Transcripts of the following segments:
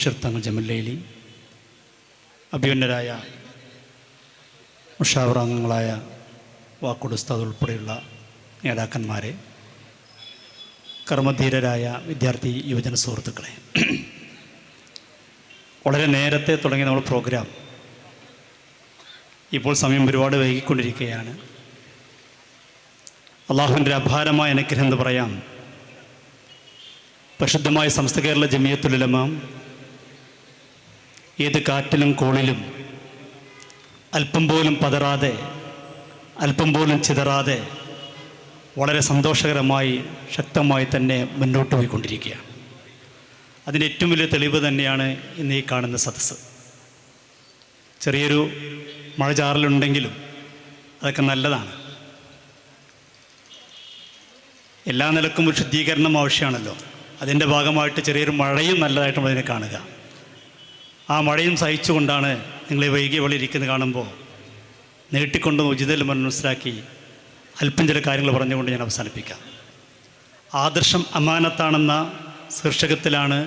ഷിർത്തങ്ങൾ ജമല്ലയിലി അഭിമന്യരായ മുഷാവറാംഗങ്ങളായ വാക്കുടുസ്താദ് ഉൾപ്പെടെയുള്ള നേതാക്കന്മാരെ കർമ്മധീരരായ വിദ്യാർത്ഥി യുവജന സുഹൃത്തുക്കളെ. വളരെ നേരത്തെ തുടങ്ങിയ നമ്മൾ പ്രോഗ്രാം ഇപ്പോൾ സമയം ഒരുപാട് വൈകിക്കൊണ്ടിരിക്കുകയാണ്. അള്ളാഹുവിന്റെ അപാരമായ അനുഗ്രഹം എന്ന് പറയാം. പ്രസിദ്ധമായ സംസ്ഥ കേരള ജമിയത്തുലമ ഏത് കാറ്റിലും കോളിലും അല്പം പോലും പതറാതെ അല്പം പോലും ചിതറാതെ വളരെ സന്തോഷകരമായി ശക്തമായി തന്നെ മുന്നോട്ട് പോയിക്കൊണ്ടിരിക്കുകയാണ് അതിന്റെ ഏറ്റവും വലിയ തെളിവ് തന്നെയാണ് ഇന്ന് ഈ കാണുന്ന സദസ്സ്. ചെറിയൊരു മഴ ചാറലുണ്ടെങ്കിലും അതൊക്കെ നല്ലതാണ്. എല്ലാ നിലക്കും ഒരു ശുദ്ധീകരണം ആവശ്യമാണല്ലോ. അതിന്റെ ഭാഗമായിട്ട് ചെറിയൊരു മഴയും നല്ലതായിട്ട് നമ്മളതിനെ കാണുക. ആ മഴയും സഹിച്ചുകൊണ്ടാണ് നിങ്ങൾ വൈകി വെളി ഇരിക്കുന്നത് കാണുമ്പോൾ നീട്ടിക്കൊണ്ട് ഉചിതൽ മനസ്സിലാക്കി അല്പം ചില കാര്യങ്ങൾ പറഞ്ഞുകൊണ്ട് ഞാൻ അവസാനിപ്പിക്കാം. ആദർശം അമാനത്താണെന്ന ശീർഷകത്തിലാണ്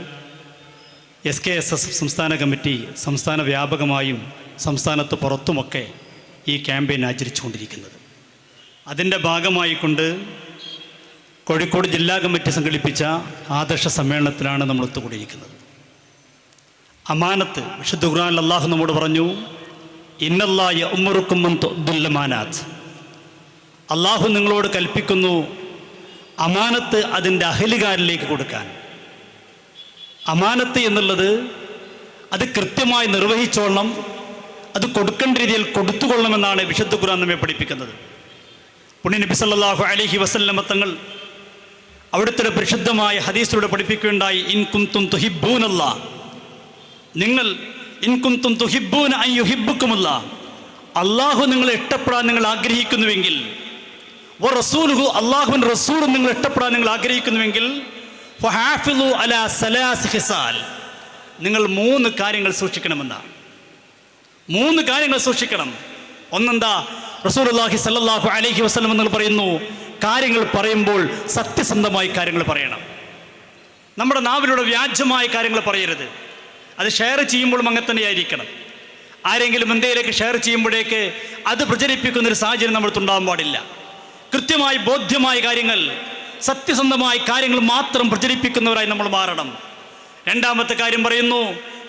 എസ് കെ എസ് എസ് സംസ്ഥാന കമ്മിറ്റി സംസ്ഥാന വ്യാപകമായും സംസ്ഥാനത്ത് പുറത്തുമൊക്കെ ഈ ക്യാമ്പയിൻ ആചരിച്ചുകൊണ്ടിരിക്കുന്നത്. അതിന്റെ ഭാഗമായിക്കൊണ്ട് കോഴിക്കോട് ജില്ലാ കമ്മിറ്റി സംഘടിപ്പിച്ച ആദർശ സമ്മേളനത്തിലാണ് നമ്മൾ ഒത്തുകൂടിയിരിക്കുന്നത്. അമാനത്ത് വിശുദ്ധ ഖുർആൻ അള്ളാഹു നമ്മോട് പറഞ്ഞു ഇന്നല്ലായ ഉമ്മറുക്കുമ്മൻ ദുല്ലമാനാത്ത് അള്ളാഹു നിങ്ങളോട് കൽപ്പിക്കുന്നു അമാനത്ത് അതിന്റെ അഹലുകാരിലേക്ക് കൊടുക്കാൻ. അമാനത്ത് എന്നുള്ളത് അത് കൃത്യമായി നിർവഹിച്ചോളണം അത് കൊടുക്കേണ്ട രീതിയിൽ കൊടുത്തുകൊള്ളണമെന്നാണ് വിശുദ്ധ ഖുർആൻ നമ്മെ പഠിപ്പിക്കുന്നത്. പുണ്യ നബി സല്ലാഹു അലഹി വസല്ലമ തങ്ങൾ അവിടുത്തെ പരിശുദ്ധമായ ഹദീസിലൂടെ പഠിപ്പിക്കുകയുണ്ടായി ഇൻ കുന്തും തുഹിബൂനല്ല നിങ്ങൾ ഇൻകുന്തും കുന്തും തുഹിബൂന അൻ യുഹിബുക്കുമല്ല അള്ളാഹു നിങ്ങളെ ഇഷ്ടപ്പെടാൻ നിങ്ങൾ ആഗ്രഹിക്കുന്നുവെങ്കിൽ ഓ റസൂലുഹു അള്ളാഹുവിൻ റസൂലും നിങ്ങൾ ഇഷ്ടപ്പെടാൻ നിങ്ങൾ ആഗ്രഹിക്കുന്നുവെങ്കിൽ ഹിസാൽ. നിങ്ങൾ മൂന്ന് കാര്യങ്ങൾ സൂക്ഷിക്കണമെന്നാണ് മൂന്ന് കാര്യങ്ങൾ സൂക്ഷിക്കണം. ഒന്നെന്താ? റസൂൽ അള്ളാഹി സല്ലാഹു അലഹി വസ്ലം നിങ്ങൾ പറയുന്നു കാര്യങ്ങൾ പറയുമ്പോൾ സത്യസന്ധമായി കാര്യങ്ങൾ പറയണം. നമ്മുടെ നാവിലൂടെ വ്യാജമായ കാര്യങ്ങൾ പറയരുത്. അത് ഷെയർ ചെയ്യുമ്പോഴും അങ്ങനെ തന്നെയായിരിക്കണം. ആരെങ്കിലും ഇന്ത്യയിലേക്ക് ഷെയർ ചെയ്യുമ്പോഴേക്ക് അത് പ്രചരിപ്പിക്കുന്ന ഒരു സാഹചര്യം നമ്മൾക്കുണ്ടാകാൻ പാടില്ല. കൃത്യമായി ബോധ്യമായ കാര്യങ്ങൾ സത്യസന്ധമായ കാര്യങ്ങൾ മാത്രം പ്രചരിപ്പിക്കുന്നവരായി നമ്മൾ മാറണം. രണ്ടാമത്തെ കാര്യം പറയുന്നു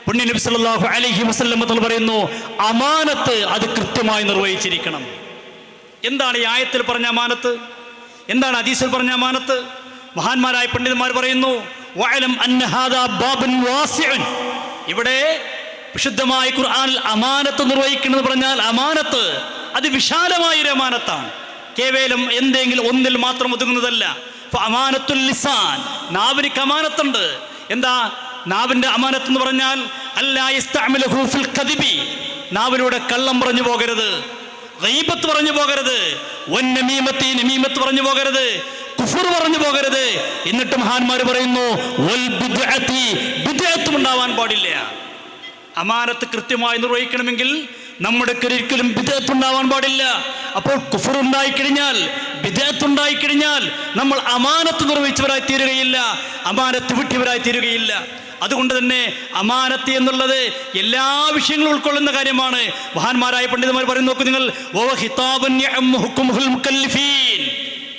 പുണ്യ നബി സല്ലല്ലാഹു അലൈഹി വസല്ലം തങ്ങൾ പറയുന്നു അമാനത്ത് അത് കൃത്യമായി നിർവഹിച്ചിരിക്കണം. എന്താണ് ഈ ആയത്തിൽ പറഞ്ഞ അമാനത്ത്? എന്താണ് അദീസിൽ പറഞ്ഞ അമാനത്ത്? മഹാന്മാരായ പണ്ഡിതന്മാർ പറയുന്നു വഅലം ഹാദാ ബാബൻ വാസിഉൻ. ഇവിടെ വിശുദ്ധമായ ഖുർആാനിൽ അമാനത്ത് നിർവഹിക്കണമെന്ന് പറഞ്ഞാൽ അമാനത്ത് അത് വിശാലമായ ഒരു അമാനത്താണ്. കേവലം എന്തെങ്കിലും ഒന്നിൽ മാത്രം ഒതുങ്ങുന്നതല്ല. അമാനത്തുൽ ലിസാൻ. നാവിന് അമാനത്തുണ്ട്. എന്താ? നാവിന്റെ അമാനത്ത് എന്ന് പറഞ്ഞാൽ കദിബി. നാവിലൂടെ കള്ളം പറഞ്ഞു പോകരുത്. റീബത്ത് പറഞ്ഞു പോകരുത്. ഒന്നമീമത്തി നമീമത്തി പറഞ്ഞു പോകരുത്. കുഫർ പറഞ്ഞു പോകരുത്. എന്നിട്ട് മഹാന്മാർ പറയുന്നു ഉണ്ടാവാൻ പാടില്ല. അമാനത്ത് കൃത്യമായി നിർവഹിക്കണമെങ്കിൽ നമ്മുടെ ഒരിക്കലും വിദേഹത്ത് ഉണ്ടാവാൻ പാടില്ല. അപ്പോൾ കുഫർ ഉണ്ടായിക്കഴിഞ്ഞാൽ വിദേഹത്ത് ഉണ്ടായിക്കഴിഞ്ഞാൽ നമ്മൾ അമാനത്ത് നിർവഹിച്ചവരായി തീരുകയില്ല. അമാനത്ത് വിട്ടിയവരായി തീരുകയില്ല. അതുകൊണ്ട് തന്നെ അമാനത്ത് എന്നുള്ളത് എല്ലാ വിഷയങ്ങളും ഉൾക്കൊള്ളുന്ന കാര്യമാണ്. മഹാന്മാരായ പണ്ഡിതന്മാർ പറയുന്നു നോക്കൂ നിങ്ങൾ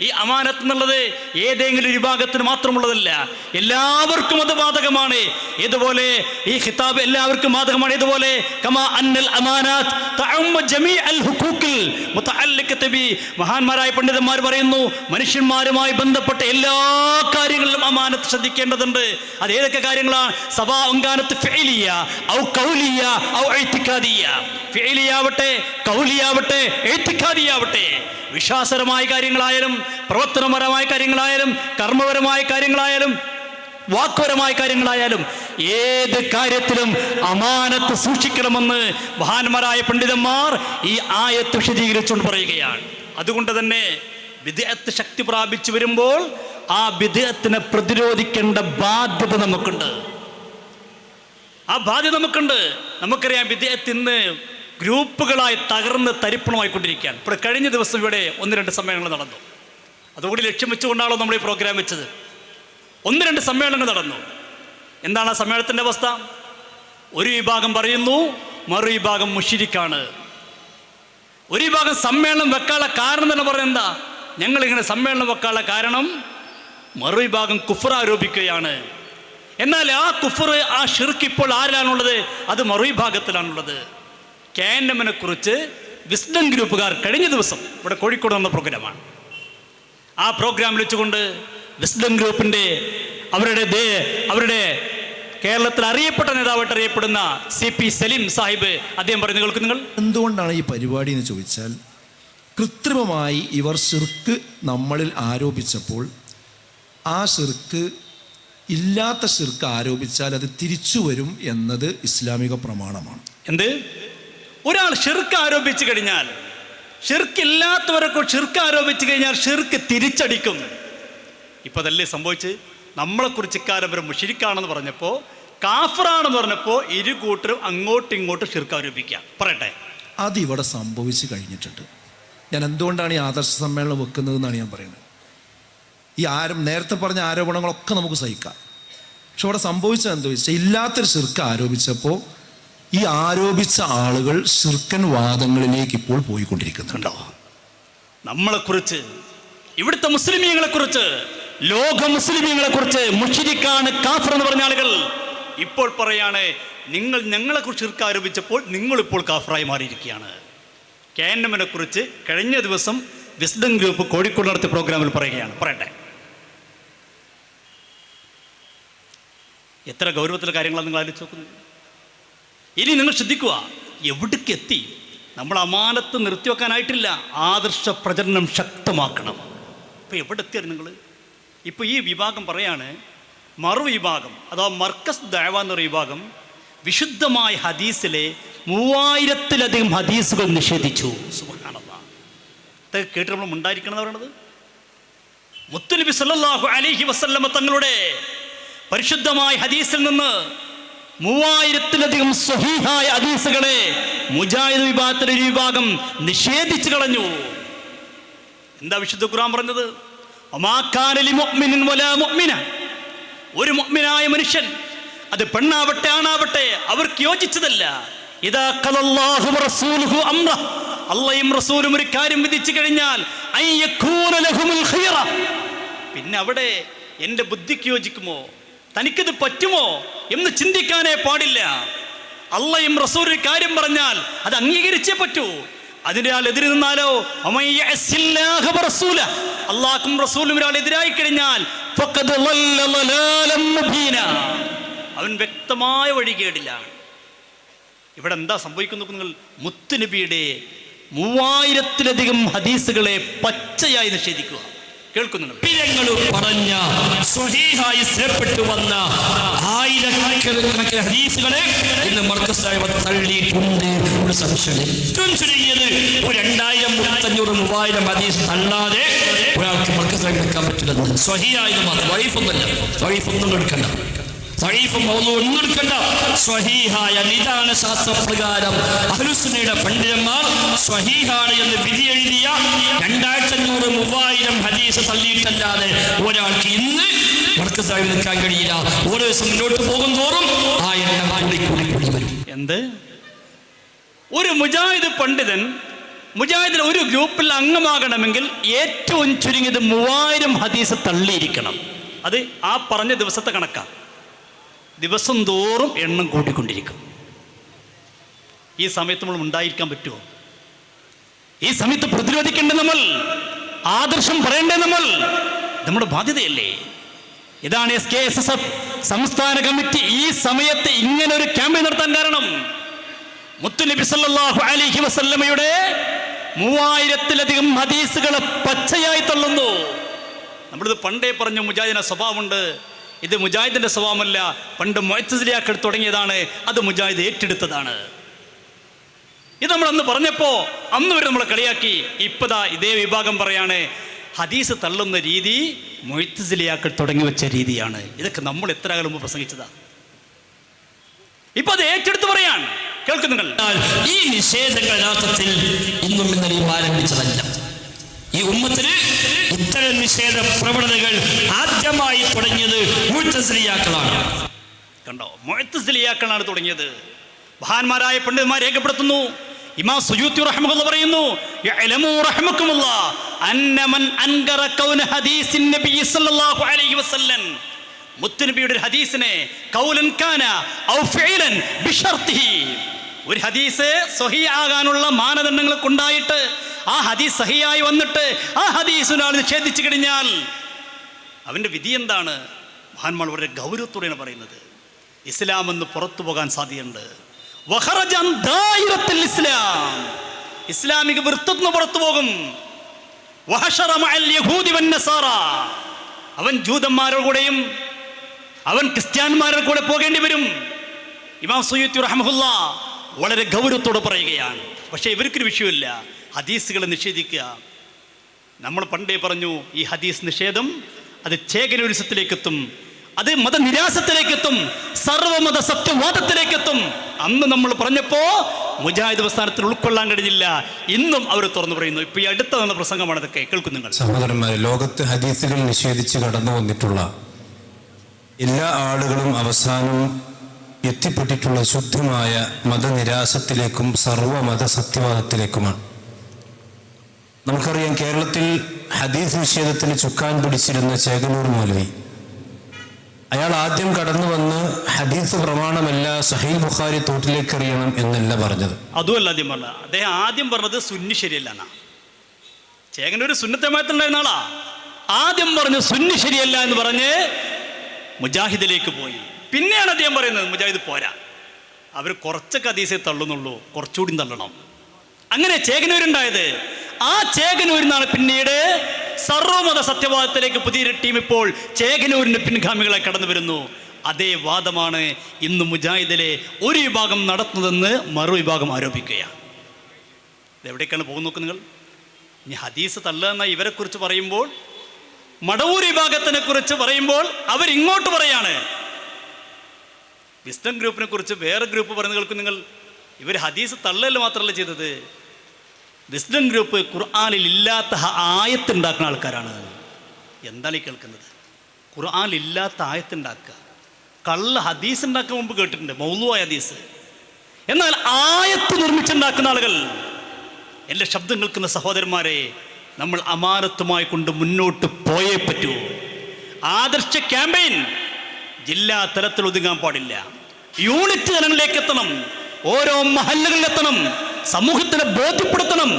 ഈ അമാനത്ത് എന്നുള്ളത് ഏതെങ്കിലും ഒരു വിഭാഗത്തിന് മാത്രമുള്ളതല്ല. എല്ലാവർക്കും അത് ബാധകമാണ്. ഇതുപോലെ ഈ ഖിതാബ് എല്ലാവർക്കും ബാധകമാണ്. ഇതുപോലെ കമാ അന്നൽ അമാനാത്ത് മഹാന്മാരായ പണ്ഡിതന്മാർ പറയുന്നു മനുഷ്യന്മാരുമായി ബന്ധപ്പെട്ട എല്ലാ കാര്യങ്ങളിലും അമാനത്ത് ശ്രദ്ധിക്കേണ്ടതുണ്ട്. അത് ഏതൊക്കെ കാര്യങ്ങളാണ്? സഭാ അങ്കാനത്ത് ഫെയിലിയാവട്ടെ ഔ കൗലിയ ഔ ഫിഅലിയാവട്ടെ കൗലിയാവട്ടെ എഴുത്തിക്കാതിയാവട്ടെ വിശ്വാസരമായ കാര്യങ്ങളായാലും പ്രവർത്തനപരമായ കാര്യങ്ങളായാലും കർമ്മപരമായ കാര്യങ്ങളായാലും വാക്കുപരമായ കാര്യങ്ങളായാലും ഏത് കാര്യത്തിലും അമാനത്ത് സൂക്ഷിക്കണമെന്ന് മഹാന്മാരായ പണ്ഡിതന്മാർ ഈ ആയത്ത് വിശദീകരിച്ചുകൊണ്ട് പറയുകയാണ്. അതുകൊണ്ട് തന്നെ വിദേഹത്ത് ശക്തി പ്രാപിച്ചു വരുമ്പോൾ ആ വിദേഹത്തിനെ പ്രതിരോധിക്കേണ്ട ബാധ്യത നമുക്കുണ്ട്. ആ ബാധ്യത നമുക്കുണ്ട്. നമുക്കറിയാം വിദേഹത്ത് ഇന്ന് ഗ്രൂപ്പുകളായി തകർന്ന് തരിപ്പണമായിക്കൊണ്ടിരിക്കുകയാണ്. ഇപ്പോൾ കഴിഞ്ഞ ദിവസം ഇവിടെ ഒന്ന് രണ്ട് സമ്മേളനങ്ങൾ നടന്നു. അതുകൂടി ലക്ഷ്യം വെച്ചുകൊണ്ടാണോ നമ്മൾ ഈ പ്രോഗ്രാം വെച്ചത്? ഒന്ന് രണ്ട് സമ്മേളനങ്ങൾ നടന്നു. എന്താണ് ആ സമ്മേളനത്തിന്റെ അവസ്ഥ? ഒരു വിഭാഗം പറയുന്നു മറു വിഭാഗം മുഷിരിക്കാണ്. ഒരു വിഭാഗം സമ്മേളനം വെക്കാനുള്ള കാരണം തന്നെ പറയുന്നത് ഇങ്ങനെ സമ്മേളനം വെക്കാനുള്ള കാരണം മറു വിഭാഗം കുഫർ ആരോപിക്കുകയാണ്. എന്നാൽ ആ കുഫർ ആ ഷിർക്ക് ഇപ്പോൾ ആരിലാണുള്ളത്? അത് മറു വിഭാഗത്തിലാണുള്ളത്. എമ്മിനെ കുറിച്ച് വിസ്ഡം ഗ്രൂപ്പുകാർ കഴിഞ്ഞ ദിവസം ഇവിടെ കോഴിക്കോട് വന്ന പ്രോഗ്രാമാണ് ആ പ്രോഗ്രാമിൽ വെച്ചുകൊണ്ട് വിസ്ഡം ഗ്രൂപ്പിന്റെ അവരുടെ ദേ- അവരുടെ കേരളത്തിൽ അറിയപ്പെട്ട നേതാവായിട്ട് അറിയപ്പെടുന്ന സി പി സലീം സാഹിബ് അദ്ദേഹം പറഞ്ഞു കേൾക്കും നിങ്ങൾ? എന്തുകൊണ്ടാണ് ഈ പരിപാടി എന്ന് ചോദിച്ചാൽ കൃത്രിമമായി ഇവർ ശിർക്ക് നമ്മളിൽ ആരോപിച്ചപ്പോൾ ആ ശിർക്ക് ഇല്ലാത്ത ശിർക്ക് ആരോപിച്ചാൽ അത് തിരിച്ചു വരും എന്നത് ഇസ്ലാമിക പ്രമാണമാണ്. എന്ത്? ഒരാൾ ഷിർക്ക് ആരോപിച്ചു കഴിഞ്ഞാൽ ഷിർക്കില്ലാത്തവരൊക്കെ ഷിർക്ക് ആരോപിച്ചു കഴിഞ്ഞാൽ ഷിർക്ക് തിരിച്ചടിക്കും. ഇപ്പൊ അതല്ലേ സംഭവിച്ച്? നമ്മളെക്കുറിച്ച് ഇക്കാരം വരെ മുഷിരിക്കാണെന്ന് പറഞ്ഞപ്പോൾ കാഫറാണെന്ന് പറഞ്ഞപ്പോൾ ഇരു കൂട്ടരും അങ്ങോട്ടും ഇങ്ങോട്ടും ഷിർക്ക് ആരോപിക്കുക. പറയട്ടെ. അത് ഇവിടെ സംഭവിച്ചു കഴിഞ്ഞിട്ടുണ്ട്. ഞാൻ എന്തുകൊണ്ടാണ് ഈ ആദർശ സമ്മേളനം വെക്കുന്നതെന്നാണ് ഞാൻ പറയുന്നത്. ഈ ആരും നേരത്തെ പറഞ്ഞ ആരോപണങ്ങളൊക്കെ നമുക്ക് സഹിക്കാം. പക്ഷെ ഇവിടെ സംഭവിച്ചത് എന്താ വെച്ചാൽ ഇല്ലാത്തൊരു ഷിർക്ക് ആരോപിച്ചപ്പോൾ ഈ ആരോപിച്ച ആളുകൾ ശിർക്കൻ വാദങ്ങളിലേക്ക് ഇപ്പോൾ പോയിക്കൊണ്ടിരിക്കുന്നുണ്ടോ? നമ്മളെ നമ്മളെക്കുറിച്ച് ഇവിടുത്തെ മുസ്ലിമീങ്ങളെ കുറിച്ച് ലോക മുസ്ലിമീങ്ങളെ കുറിച്ച് മുഷിരിക്കാണ് കാഫർ എന്ന് പറഞ്ഞ ആളുകൾ ഇപ്പോൾ പറയാണ് നിങ്ങൾ ഞങ്ങളെ കുറിച്ച് ഷിർക്ക് ആരോപിച്ചപ്പോൾ നിങ്ങളിപ്പോൾ കാഫറായി മാറിയിരിക്കുകയാണ്. കാൻഡമിനെ കുറിച്ച് കഴിഞ്ഞ ദിവസം വിസ്ഡം ഗ്രൂപ്പ് കോഴിക്കോട് നടത്തിയ പ്രോഗ്രാമിൽ പറയുകയാണ്. പറയട്ടെ. എത്ര ഗൗരവത്തിലെ കാര്യങ്ങളാണ് നിങ്ങൾ ആലോചിച്ച് നോക്കുന്നത്? ഇനി നിങ്ങൾ ശ്രദ്ധിക്കുക എവിടേക്ക് എത്തി നമ്മൾ അമാനത്ത് നിർത്തിവെക്കാനായിട്ടില്ല. ആദർശ പ്രചരണം ശക്തമാക്കണം. ഇപ്പോൾ എവിടെ നിങ്ങൾ ഇപ്പോൾ ഈ വിഭാഗം പറയാണ് മറുവിഭാഗം അഥവാ മർക്കസ് ദാവ എന്നൊരു വിഭാഗം വിശുദ്ധമായ ഹദീസിലെ മൂവായിരത്തിലധികം ഹദീസുകൾ നിഷേധിച്ചു. കേട്ട് നമ്മൾ ഉണ്ടായിരിക്കണം എന്ന് പറയണത്? മുത്തുനബി സല്ലല്ലാഹു അലൈഹി വസല്ലമ തങ്ങളുടെ പരിശുദ്ധമായ ഹദീസിൽ നിന്ന് മൂവായിരത്തിലധികം സ്വഹീഹായ ഹദീസുകളെ മുജാഹിദ് വിഭാഗത്തിലെ ഒരു വിഭാഗം നിഷേധിച്ചു കളഞ്ഞു. എന്താ വിശുദ്ധ ഖുർആൻ പറഞ്ഞത്? ഒരു മുഅ്മിനായ മനുഷ്യൻ അത് പെണ്ണാവട്ടെ ആണാവട്ടെ അവർക്ക് യോജിച്ചതല്ല. ഇതാ അള്ളയും റസൂലും ഒരു കാര്യം വിധിച്ചു കഴിഞ്ഞാൽ പിന്നെ അവിടെ എന്റെ ബുദ്ധിക്ക് യോജിക്കുമോ? തനിക്കത് പറ്റുമോ എന്ന് ചിന്തിക്കാനേ പാടില്ല. അള്ളയും റസൂർ കാര്യം പറഞ്ഞാൽ അത് അംഗീകരിച്ചേ പറ്റൂ. അതിനാൽ എതിരി നിന്നാലോ. അള്ളാഹും റസൂലും ഒരാൾ എതിരായി കഴിഞ്ഞാൽ അവൻ വ്യക്തമായ വഴികേടിലാണ് ഇവിടെ എന്താ സംഭവിക്കുന്നു നിങ്ങൾ മുത്തുനബിയുടെ മൂവായിരത്തിലധികം ഹദീസുകളെ പച്ചയായി നിഷേധിക്കുക. കേൾക്കുന്നു പിരങ്ങൾ പിഴങ്ങളും പറഞ്ഞ സ്വഹീഹായി സ്ഥിരപ്പെട്ടു വന്ന ആയിരക്കണക്കിന് ഹദീസുകളെ ഇന്ന് മർക്കസ് സാഹിബ് തള്ളിയിട്ടുണ്ട്. ഒരു സംശയം ഏറ്റവും ചുരുങ്ങിയത് ഒരു രണ്ടായിരം മുപ്പത്തഞ്ഞൂറ് മൂവായിരം ഹദീസ് തള്ളാതെ ഒരാൾക്ക് മർക്കസ് സാഹിബ് എടുക്കാൻ പറ്റില്ലെന്ന്. സ്വഹീഹായത് മാത്രം. വൈഫൊന്നല്ല വൈഫൊന്നും എടുക്കണ്ട. സഹീഫും ഒന്നും ഒന്നും സ്വഹീഹായ നിദാന ശാസ്ത്രപ്രകാരം അഹ്ലുസുന്നയുടെ പണ്ഡിതന്മാർ സ്വഹീഹാണ് എന്ന് വിധി എഴുതിയ രണ്ടായിരത്തി അഞ്ഞൂറ് മൂവായിരം ഹദീസ് തള്ളിയിട്ടല്ലാതെ ഒരാൾക്ക് ഇന്ന് വർക്കസായി നിൽക്കാൻ കഴിയില്ല. ഓരോ ദിവസം മുന്നോട്ട് പോകും തോറും ആ എണ്ണം കൂടി കൂടി കൂടി വരും. എന്ത്? ഒരു മുജാഹിദ് പണ്ഡിതൻ മുജാഹിദിൽ ഒരു ഗ്രൂപ്പിൽ അംഗമാകണമെങ്കിൽ ഏറ്റവും ചുരുങ്ങിയത് മൂവായിരം ഹദീസ് തള്ളിയിരിക്കണം. അത് ആ പറഞ്ഞ ദിവസത്തെ കണക്കാണ് ദിവസം തോറും എണ്ണം കൂട്ടിക്കൊണ്ടിരിക്കും. ഈ സമയത്ത് നമ്മൾ ഉണ്ടായിരിക്കാൻ പറ്റുമോ? ഈ സമയത്ത് പ്രതിരോധിക്കേണ്ട നമ്മൾ ആദർശം പറയേണ്ടത് നമ്മൾ നമ്മുടെ ബാധ്യതയല്ലേ? ഇതാണ് S K S S F സംസ്ഥാന കമ്മിറ്റി ഈ സമയത്ത് ഇങ്ങനെ ഒരു ക്യാമ്പയിൻ നടത്താൻ കാരണം. മുത്തുനബി സല്ലല്ലാഹു അലൈഹി വസല്ലമയുടെ മൂവായിരത്തിലധികം ഹദീസുകളെ പച്ചയായി തള്ളുന്നു. നമ്മളിത് പണ്ടേ പറഞ്ഞ മുജാദിന സ്വഭാവമുണ്ട്. ഇത് മുജാഹിദിന്റെ സ്വഭാവമല്ല. പണ്ട് മൊയ്ത്തസിലിയാക്കൾ തുടങ്ങിയതാണ്. അത് മുജാഹിദ് ഏറ്റെടുത്തതാണ്. ഇത് നമ്മൾ അന്ന് പറഞ്ഞപ്പോ അന്ന് വരെ നമ്മളെ കളിയാക്കി. ഇപ്പതാ ഇതേ വിഭാഗം പറയാണ്. ഹദീസ് തള്ളുന്ന രീതി മൊയ്ത്തസിലിയാക്കൾ തുടങ്ങി വെച്ച രീതിയാണ്. ഇതൊക്കെ നമ്മൾ എത്ര കാലം മുമ്പ് പ്രസംഗിച്ചതാ? ഇപ്പൊ അത് ഏറ്റെടുത്ത് പറയാൻ കേൾക്കുന്നുണ്ടല്ലോ. ഈ നിഷേധങ്ങൾ യഥാർത്ഥത്തിൽ ഇന്നും ഇന്നലെയും ആരംഭിച്ചതല്ല. ഈ ഉമ്മത്തിന് ഇത്തരം നിഷേധ പ്രവണതകൾ ആദ്യമായി തുടങ്ങിയത് മുഴുത്തസ്ലിയാക്കളാണ് കണ്ടോ? മുഴത്തസിലിയാക്കളാണ് തുടങ്ങിയത്. മഹാന്മാരായ പണ്ഡിതന്മാർ രേഖപ്പെടുത്തുന്നു. ഇമാം സുജൂത്തി റഹ്മഹുല്ല പറയുന്നു യഅലമു റഹ്മക്കുമുല്ലാ അന്ന മൻ അൻകറ കൗന ഹദീസിൻ നബി സല്ലല്ലാഹു അലൈഹി വസല്ലം. മുത്തുനബിയുടെ ഹദീസിനെ കൗലൻ കാന ഔ ഫീലൻ ബിശർത്തിഹി ഒരു ഹദീസ് സഹി ആകാനുള്ള മാനദണ്ഡങ്ങളൊക്കെ ഉണ്ടായിട്ട് ആ ഹദീസ് സഹിയായി വന്നിട്ട് ആ ഹദീസ് ഒരാൾ നിഷേധിച്ചു കഴിഞ്ഞാൽ അവന്റെ വിധി എന്താണ്? മഹാന്മാർ വളരെ ഗൗരവത്തോടെയാണ് പറയുന്നത്. ഇസ്ലാം എന്ന് പുറത്തു പോകാൻ സാധ്യതയുണ്ട്. ഇസ്ലാം. ഇസ്ലാമിക വൃത്തത്തിന് പുറത്തു പോകും. അവൻ ജൂതന്മാരുടെ കൂടെയും അവൻ ക്രിസ്ത്യാന്മാരുടെ കൂടെ പോകേണ്ടി വരും. ഇമാം സുയ്യത്തി റഹമുല്ല വളരെ ഗൗരവത്തോടെ പറയുകയാണ്. പക്ഷേ ഇവർക്കൊരു വിഷയമില്ല. ഹദീസുകളെ നിഷേധിക്കുക. നമ്മൾ പണ്ടേ പറഞ്ഞു ഈ ഹദീസ് നിഷേധം അത് ചേകനോരിസത്തിലേക്ക് എത്തും അത് മതനിരാസത്തിലേക്കെത്തും സർവമത സത്യവാദത്തിലേക്കെത്തും അന്ന് നമ്മൾ പറഞ്ഞപ്പോ മുജാഹിദ് പ്രസ്ഥാനത്തിൽ ഉൾക്കൊള്ളാൻ കഴിഞ്ഞില്ല. ഇന്നും അവർ തുറന്നു പറയുന്നു. ഇപ്പൊ ഈ അടുത്ത നടന്ന പ്രസംഗമാണ് ഇതൊക്കെ. കേൾക്കും നിങ്ങൾ. സഹോദരന്മാരെ ലോകത്ത് ഹദീസുകൾ നിഷേധിച്ച് കടന്നു വന്നിട്ടുള്ള എല്ലാ ആളുകളും അവസാനം എത്തിപ്പെട്ടിട്ടുള്ള ശുദ്ധമായ മതനിരാസത്തിലേക്കും സർവമത സത്യവാദത്തിലേക്കുമാണ് നമുക്കറിയാം കേരളത്തിൽ ഹദീസ് നിഷേധത്തിന് ചുക്കാൻ പിടിച്ചിരുന്ന ചേകനൂർ മൗലവി. അയാൾ ആദ്യം കടന്നു വന്ന് ഹദീസ് പ്രമാണമല്ല സഹീൽ ബുഖാരി തോട്ടിലേക്ക് എറിയണം എന്നല്ല പറഞ്ഞത്. അതുമല്ല ആദ്യം പറഞ്ഞത്. അദ്ദേഹം ആദ്യം പറഞ്ഞത് സുന്നി ശരിയല്ല എന്നാ ചേകനൊരു സുന്നത്തമായിട്ടുണ്ടായിരുന്ന ആളാ. ആദ്യം പറഞ്ഞു സുന്നി ശരിയല്ല എന്ന് പറഞ്ഞ് മുജാഹിദിലേക്ക് പോയി. പിന്നെയാണ് അദ്ദേഹം പറയുന്നത് മുജാഹിദ് പോരാ. അവർ കുറച്ചൊക്കെ ഹദീസെ തള്ളുന്നുള്ളൂ കുറച്ചുകൂടി തള്ളണം. അങ്ങനെ ചേകനൂരുണ്ടായത് ആ ചേകനൂരിൽ നിന്നാണ് പിന്നീട് സർവമത സത്യവാദത്തിലേക്ക് പുതിയൊരു ടീം ഇപ്പോൾ ചേകനൂരിന്റെ പിൻഗാമികളെ കടന്നു വരുന്നു. അതേ വാദമാണ് ഇന്ന് മുജാഹിദിലെ ഒരു വിഭാഗം നടത്തുന്നതെന്ന് മറുവിഭാഗം ആരോപിക്കുകയാണ്. ഇതെവിടേക്കാണ് പോകുന്നത് നോക്ക് നിങ്ങൾ? ഇനി ഹദീസ് തള്ളുന്ന ഇവരെക്കുറിച്ച് പറയുമ്പോൾ മടവൂർ വിഭാഗത്തിനെ കുറിച്ച് പറയുമ്പോൾ അവരിങ്ങോട്ട് പറയാണ്. വിസ്ഡം ഗ്രൂപ്പിനെ കുറിച്ച് വേറെ ഗ്രൂപ്പ് പറയുന്ന നിങ്ങൾ. ഇവർ ഹദീസ് തള്ളൽ മാത്രമല്ല ചെയ്തത്. വിസ്ഡം ഗ്രൂപ്പ് ഖുർആാനിൽ ഇല്ലാത്ത ആയത്തുണ്ടാക്കുന്ന ആൾക്കാരാണ്. എന്താണ് ഈ കേൾക്കുന്നത്? ഖുർആാനിൽ ഇല്ലാത്ത ആയത്തുണ്ടാക്കുക കള്ള ഹദീസ് ഉണ്ടാക്കാൻ മുമ്പ് കേട്ടിട്ടുണ്ട്. മൗലുവായ ഹദീസ്. എന്നാൽ ആയത്ത് നിർമ്മിച്ചുണ്ടാക്കുന്ന ആളുകൾ എന്റെ ശബ്ദം കേൾക്കുന്ന സഹോദരന്മാരെ നമ്മൾ അമാനത്തുമായി കൊണ്ട് മുന്നോട്ട് പോയേ പറ്റൂ. ആദർശ ക്യാമ്പയിൻ ജില്ലാ തലത്തിൽ ഒതുങ്ങാൻ പാടില്ല. യൂണിറ്റ് തലങ്ങളിലേക്ക് എത്തണം. ഓരോ മഹല്ലുകളിൽ എത്തണം. സമൂഹത്തിനെ ബോധ്യപ്പെടുത്തണം.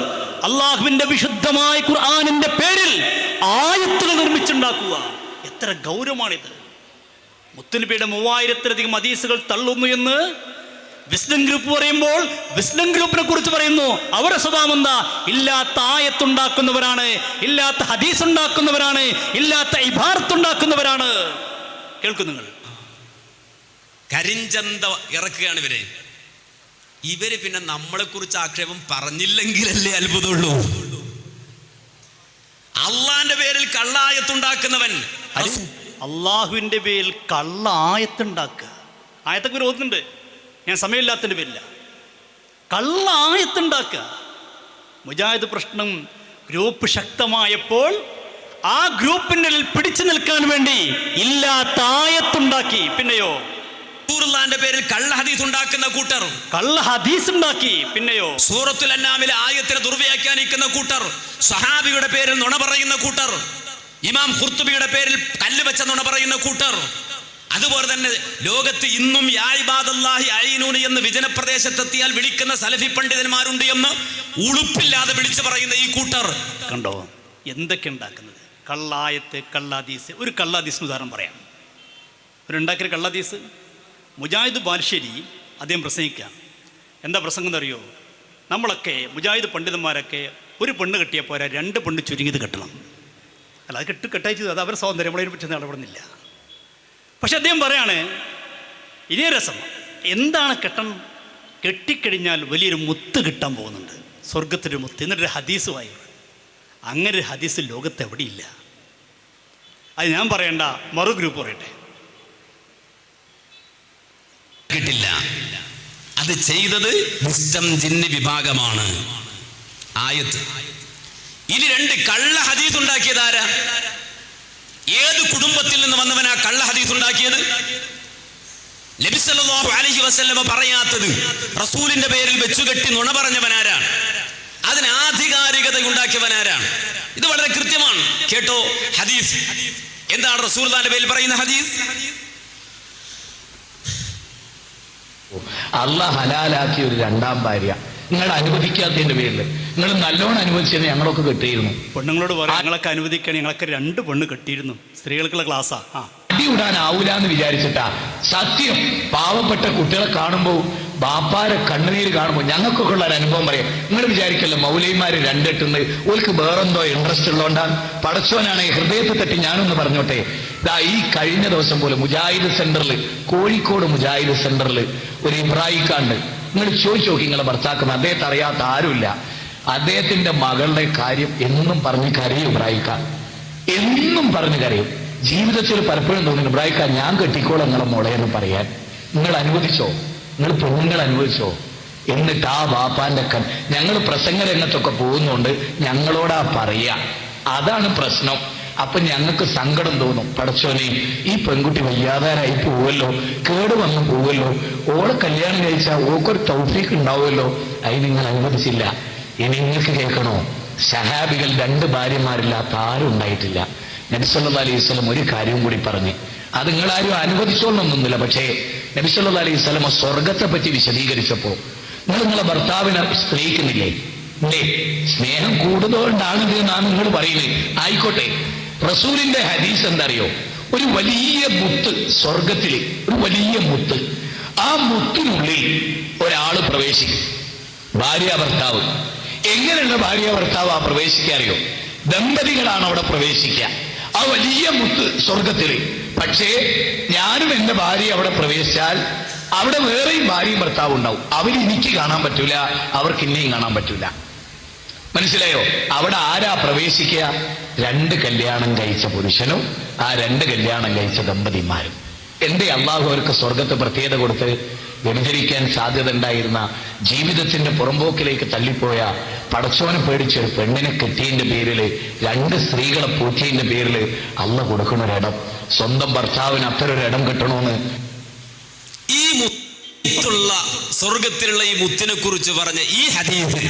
അള്ളാഹുവിന്റെ വിശുദ്ധമായ ഖുർആാനിന്റെ പേരിൽ ആയത്തുകൾ നിർമ്മിച്ചുണ്ടാക്കുക. എത്ര ഗൗരവമാണിത്. മുത്തുനബിയുടെ മൂവായിരത്തിലധികം ഹദീസുകൾ തള്ളുന്നു എന്ന് വിസ്ഡം ഗ്രൂപ്പ് പറയുമ്പോൾ വിസ്ഡം ഗ്രൂപ്പിനെ കുറിച്ച് പറയുന്നു. അവരുടെ സ്വഭാവം എന്താ? ഇല്ലാത്ത ആയത്തുണ്ടാക്കുന്നവരാണ് ഇല്ലാത്ത ഹദീസ് ഉണ്ടാക്കുന്നവരാണ് ഇല്ലാത്ത ഇബാർത്ത് ഉണ്ടാക്കുന്നവരാണ് കേൾക്കുന്നു നിങ്ങൾ. കരിഞ്ചന്ത ഇറക്കുകയാണ് ഇവർ. ഇവർ പിന്നെ നമ്മളെ കുറിച്ച് ആക്ഷേപം പറഞ്ഞില്ലെങ്കിലല്ലേ അത്ഭുതമുള്ളൂ. അള്ളാന്റെ പേരിൽ കള്ളായത്തുണ്ടാക്കുന്നവൻ. അള്ളാഹുവിന്റെ പേരിൽ കള്ള ആയത്തുണ്ടാക്കുക ആയത്തൊക്കെ ഓതുന്നുണ്ട് ഞാൻ സമയമില്ലാത്തതിന്റെ പേരില്ല. കള്ള ആയത്തുണ്ടാക്കുക മുജാഹിദ് പ്രശ്നം ഗ്രൂപ്പ് ശക്തമായപ്പോൾ ആ ഗ്രൂപ്പിന്റെ പിടിച്ചു നിൽക്കാൻ വേണ്ടി ഇല്ലാത്ത ആയത്തുണ്ടാക്കി. പിന്നെയോ? റസൂലുള്ളാന്റെ പേരിൽ കള്ള ഹദീസ് ഉണ്ടാക്കുന്ന കൂട്ടർ. കള്ള ഹദീസ് ഉണ്ടാക്കി. പിന്നെയോ? സൂറത്തുൽ അന്നാമിലെ ആയത്തിനെ ദുർവ്യാഖ്യാനിക്കുന്ന കൂട്ടർ. സഹാബിയുടെ പേരിൽ നുണ പറയുന്ന കൂട്ടർ. ഇമാം ഖുർത്തുബിയുടെ പേരിൽ കല്ല് വെച്ച നുണ പറയുന്ന കൂട്ടർ. അതുപോലെ തന്നെ ലോകത്ത് ഇന്നും യായ്ബാദല്ലാഹി അയിനൂന് എന്ന് വിജനപ്രദേശത്തെത്തിയാൽ വിളിക്കുന്ന സലഫി പണ്ഡിതന്മാരുണ്ട് എന്ന് ഉളുപ്പില്ലാതെ വിളിച്ചു പറയുന്ന ഈ കൂട്ടർ. കണ്ടോ? എന്തൊക്കെ ഉണ്ടാക്കുന്നത്? കള്ളായത്ത് കള്ളാദീസ്. ഒരു കള്ളാദീസ് ഉദാഹരണം പറയാം. ഒരു ഉണ്ടാക്കിയ കള്ളാദീസ് മുജാഹിദ് ബാലുശ്ശേരി അദ്ദേഹം പ്രസംഗിക്കുക എന്താ പ്രസംഗം എന്നറിയോ? നമ്മളൊക്കെ മുജാഹിദ് പണ്ഡിതന്മാരൊക്കെ ഒരു പെണ്ണ് കെട്ടിയ പോരാ രണ്ട് പെണ്ണ് ചുരുങ്ങിയത് കെട്ടണം. അല്ല അത് കെട്ട് കെട്ടയച്ചത് അത് അവർ സ്വാതന്ത്ര്യം. നമ്മളതിനെ പറ്റി ഇടപെടുന്നില്ല. പക്ഷെ അദ്ദേഹം പറയാണ് ഇനിയ രസം. എന്താണ് കെട്ടണം? കെട്ടിക്കഴിഞ്ഞാൽ വലിയൊരു മുത്ത് കിട്ടാൻ പോകുന്നുണ്ട്. സ്വർഗത്തിന്റെ മുത്ത്. എന്നിട്ടൊരു ഹദീസുമായി അങ്ങനെ ഒരു ഹദീസ് ലോകത്ത് എവിടെയില്ല അത് ഞാൻ പറയണ്ട മറു ഗ്രൂപ്പ് പറയട്ടെ. കിട്ടില്ല. അത് ചെയ്തത് മുസ്റ്റം ജിന്ന് വിഭാഗമാണ്. ആയത്ത്. ഇനി രണ്ട് കള്ള ഹദീസ് ഉണ്ടാക്കിയത് ആരാ ഏത് കുടുംബത്തിൽ നിന്ന് വന്നവനാ കള്ള ഹദീസ് ഉണ്ടാക്കിയത്? അലൈഹി വസല്ലമ പറയാത്തത് റസൂലിന്റെ പേരിൽ വെച്ചുകെട്ടി നുണ പറഞ്ഞവനാരാണ് അതിന് ആധികാരികത ഉണ്ടാക്കിയവനാരാണ് ഇത് വളരെ കൃത്യമാണ്. കേട്ടോ ഹദീസ്. എന്താണ് റസൂൽ പേരിൽ പറയുന്ന ഹദീസ്? അല്ല ഹലാലാക്കിയ ഒരു രണ്ടാം ഭാര്യ. നിങ്ങൾ അനുവദിക്കാത്തതിന്റെ പേരിൽ നിങ്ങൾ നല്ലോണം അനുവദിച്ചത് ഞങ്ങളൊക്കെ കിട്ടിയിരുന്നു. പെണ്ണുങ്ങളോട് പറയാം ഞങ്ങളൊക്കെ അനുവദിക്കണം ഞങ്ങളൊക്കെ രണ്ട് പെണ്ണ് കെട്ടിയിരുന്നു. സ്ത്രീകൾക്കുള്ള ക്ലാസ്സാ ആ. അടിവിടാനാവൂല എന്ന് വിചാരിച്ചിട്ടാ സത്യം പാവപ്പെട്ട കുട്ടികളെ കാണുമ്പോൾ ബാപ്പാരെ കണ്ണുനീര് കാണുമ്പോൾ ഞങ്ങൾക്കൊക്കെ ഉള്ള ഒരു അനുഭവം പറയാം. നിങ്ങൾ വിചാരിക്കല്ലോ മൗലൈമാര് രണ്ടെട്ടുന്ന്? ഓൽക്ക് വേറെന്തോ ഇൻട്രസ്റ്റ് ഉള്ളതുകൊണ്ടാണ് പടച്ചോനാണ് ഹൃദയത്തെ തട്ടി ഞാനൊന്ന് പറഞ്ഞോട്ടെ. ഇതാ ഈ കഴിഞ്ഞ ദിവസം പോലെ മുജാഹിദ് സെന്ററിൽ കോഴിക്കോട് മുജാഹിദ് സെന്ററിൽ ഒരു ഇബ്രാഹിക്കാണ്ട് നിങ്ങൾ ചോദിച്ചു നോക്കി നിങ്ങളെ ഭർത്താക്കുന്ന അദ്ദേഹത്തെ അറിയാത്ത ആരുമില്ല. അദ്ദേഹത്തിന്റെ മകളുടെ കാര്യം എന്നും പറഞ്ഞ് കരയും ഇബ്രാഹിക്ക എന്നും പറഞ്ഞ് കരയും. ജീവിതത്തിൽ പലപ്പോഴും തോന്നുന്നു ഇബ്രാഹിക്ക ഞാൻ കെട്ടിക്കോളാം നിങ്ങളെ മോളെ എന്ന് പറയാൻ. നിങ്ങൾ അനുവദിച്ചോ? നിങ്ങൾ പെണ്ണുങ്ങൾ അനുഭവിച്ചോ? എന്നിട്ട് ആ ബാപ്പാന്റെ കൺ ഞങ്ങൾ പ്രസംഗ രംഗത്തൊക്കെ പോകുന്നുണ്ട് ഞങ്ങളോടാ പറയാ. അതാണ് പ്രശ്നം. അപ്പൊ ഞങ്ങൾക്ക് സങ്കടം തോന്നും. പടച്ചോനെ ഈ പെൺകുട്ടി വയ്യാതാരായി പോവല്ലോ കേട് വന്നു പോവല്ലോ. ഓളെ കല്യാണം കഴിച്ചാൽ ഓക്കൊരു തൗഫീക്ക് ഉണ്ടാവുമല്ലോ. അതിന് നിങ്ങൾ അനുവദിച്ചില്ല. ഇനി നിങ്ങൾക്ക് കേൾക്കണോ? സഹാബികൾ രണ്ട് ഭാര്യമാരില്ലാത്ത ആരും ഉണ്ടായിട്ടില്ല. നബിസല്ലാ അലൈഹി സ്വലം ഒരു കാര്യവും കൂടി പറഞ്ഞ്. അത് നിങ്ങളാരും അനുവദിച്ചോളൊന്നൊന്നുമില്ല പക്ഷേ നബിസല്ലാ അലൈഹി സ്വലമ സ്വർഗത്തെ പറ്റി വിശദീകരിച്ചപ്പോ നിങ്ങൾ നിങ്ങളെ ഭർത്താവിനെ സ്നേഹിക്കുന്നില്ലേ? ഇല്ലേ? സ്നേഹം കൂടുതലുകൊണ്ടാണ് ഇത് നാം നിങ്ങൾ പറയുന്നത്. ആയിക്കോട്ടെ റസൂലിന്റെ ഹദീസ് എന്തറിയോ? ഒരു വലിയ മുത്ത് സ്വർഗത്തിൽ ഒരു വലിയ മുത്ത്. ആ മുത്തിനുള്ളിൽ ഒരാൾ പ്രവേശിക്കും. ഭാര്യ ഭർത്താവ്. എങ്ങനെയുള്ള ഭാര്യ ഭർത്താവ് ആ പ്രവേശിക്കാറിയോ? ദമ്പതികളാണ് അവിടെ പ്രവേശിക്കുക. ആ വലിയ മുത്ത് സ്വർഗത്തിൽ പക്ഷേ ഞാനും എന്റെ ഭാര്യ അവിടെ പ്രവേശിച്ചാൽ അവിടെ വേറെയും ഭാര്യയും ഭർത്താവും ഉണ്ടാവും. അവരെനിക്ക് കാണാൻ പറ്റൂല അവർക്ക് എന്നെയും കാണാൻ പറ്റൂല. മനസ്സിലായോ? അവിടെ ആരാ പ്രവേശിക്കുക? രണ്ട് കല്യാണം കഴിച്ച പുരുഷനും ആ രണ്ട് കല്യാണം കഴിച്ച ദമ്പതിമാരും. എന്റെ അള്ളാഹു അവർക്ക് സ്വർഗത്ത് പ്രത്യേകത കൊടുത്ത് വ്യഭിചരിക്കാൻ സാധ്യത ഉണ്ടായിരുന്ന ജീവിതത്തിന്റെ പുറമ്പോക്കിലേക്ക് തള്ളിപ്പോയ പടച്ചോനെ പേടിച്ച ഒരു പെണ്ണിനെ കിട്ടിയതിന്റെ പേരിൽ രണ്ട് സ്ത്രീകളെ പൂറ്റിയതിന്റെ പേരിൽ അള്ള കൊടുക്കുന്ന ഒരിടം സ്വന്തം ഭർത്താവിന് ഒരു ഇടം കിട്ടണമെന്ന് ഈ മുത്തുള്ള സ്വർഗത്തിലുള്ള ഈ മുത്തിനെ കുറിച്ച് പറഞ്ഞ ഈ ഹദീസ്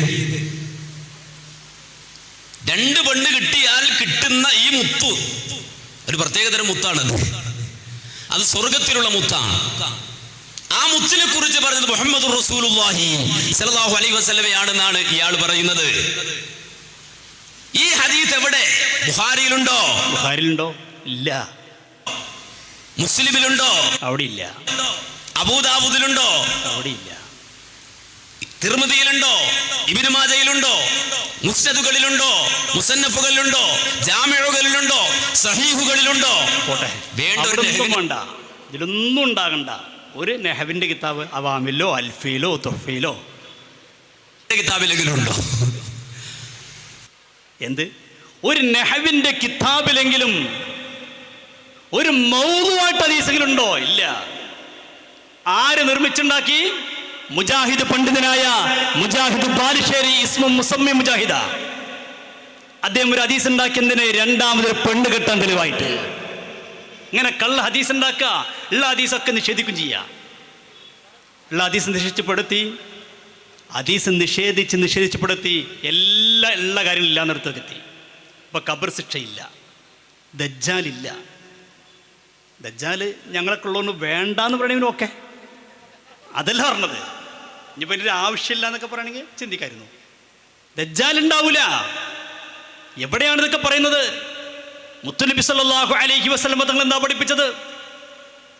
രണ്ട് പെണ്ണ് കിട്ടിയാൽ കിട്ടുന്ന ഈ മുത്തു ഒരു പ്രത്യേകതരം മുത്താണ് അത് സ്വർഗത്തിലുള്ള മുത്താണ്. ആ മുത്തിനെ കുറിച്ച് പറഞ്ഞത് മുഹമ്മദ് അലൈഹി വസല്ലമയാണെന്നാണ് ഇയാൾ പറയുന്നത്. ഈ ഹദീസ് എവിടെ? ബുഹാരിയിലുണ്ടോ ബുഹാരിലുണ്ടോ ഇല്ല. മുസ്ലിമിലുണ്ടോ? അവിടെ ഇല്ല അബൂദാബുദിലുണ്ടോ അവിടെ ഇല്ല തിരുമതിയിലുണ്ടോ ഇബിനുമാജയിലുണ്ടോ മുസ്തദുകളിലുണ്ടോ മുസന്നഫുകളിലുണ്ടോ? ജാമ്യകളിലുണ്ടോ സഹീഹുകളിലുണ്ടോ? വേണ്ട. ഇതിലൊന്നും ഉണ്ടാകണ്ട. ഒരു നെഹവിന്റെ കിതാബ് അവാമിലോ അൽഫിയിലോ തൊഫയിലോ കിതാബിലെങ്കിലുണ്ടോ എന്ത്? ഒരു നെഹവിന്റെ കിതാബിലെങ്കിലും ഒരു മൗതുവായിട്ട് അതീസെങ്കിലുണ്ടോ ഇല്ല. ആര് നിർമ്മിച്ചുണ്ടാക്കി? മുജാഹിദ് പണ്ഡിതനായ മുജാഹിദ് ബാലുശ്ശേരി ഇസ്മു മുസമ്മി മുജാഹിദ. അദ്ദേഹം ഒരു അതീസ് ഉണ്ടാക്കിയതിന് രണ്ടാമതൊരു പെണ്ണ് കെട്ടാൻ തെളിവായിട്ട് ഇങ്ങനെ കള്ള ഹദീസ് ഉണ്ടാക്കുക ഉള്ള ഹദീസൊക്കെ നിഷേധിക്കും ചെയ്യാം. ഉള്ള ഹദീസ് നിഷേധിച്ചപ്പെടുത്തി ഹദീസ് നിഷേധിച്ച് നിഷേധിച്ചപ്പെടുത്തി എല്ലാ എല്ലാ കാര്യങ്ങളും ഇല്ലാന്നിടത്തേക്ക് എത്തി. ഇപ്പൊ ഖബർ ശിക്ഷയില്ല ദജ്ജാലില്ല. ദജ്ജാൽ ഞങ്ങളൊക്കെ ഉള്ളതുകൊണ്ട് വേണ്ടാന്ന് പറയണമെങ്കിലും ഓക്കെ. അതല്ല പറഞ്ഞത്. ഇനിയിപ്പോൾ എന്റെ ആവശ്യമില്ല എന്നൊക്കെ പറയണമെങ്കിൽ ചിന്തിക്കായിരുന്നു. ദജ്ജാൽ ഉണ്ടാവൂല എവിടെയാണ് ഇതൊക്കെ പറയുന്നത്? മുത്തുനബി സല്ലാഹു അലൈഹി വസ്ലമ തങ്ങൾ എന്താ പഠിപ്പിച്ചത്?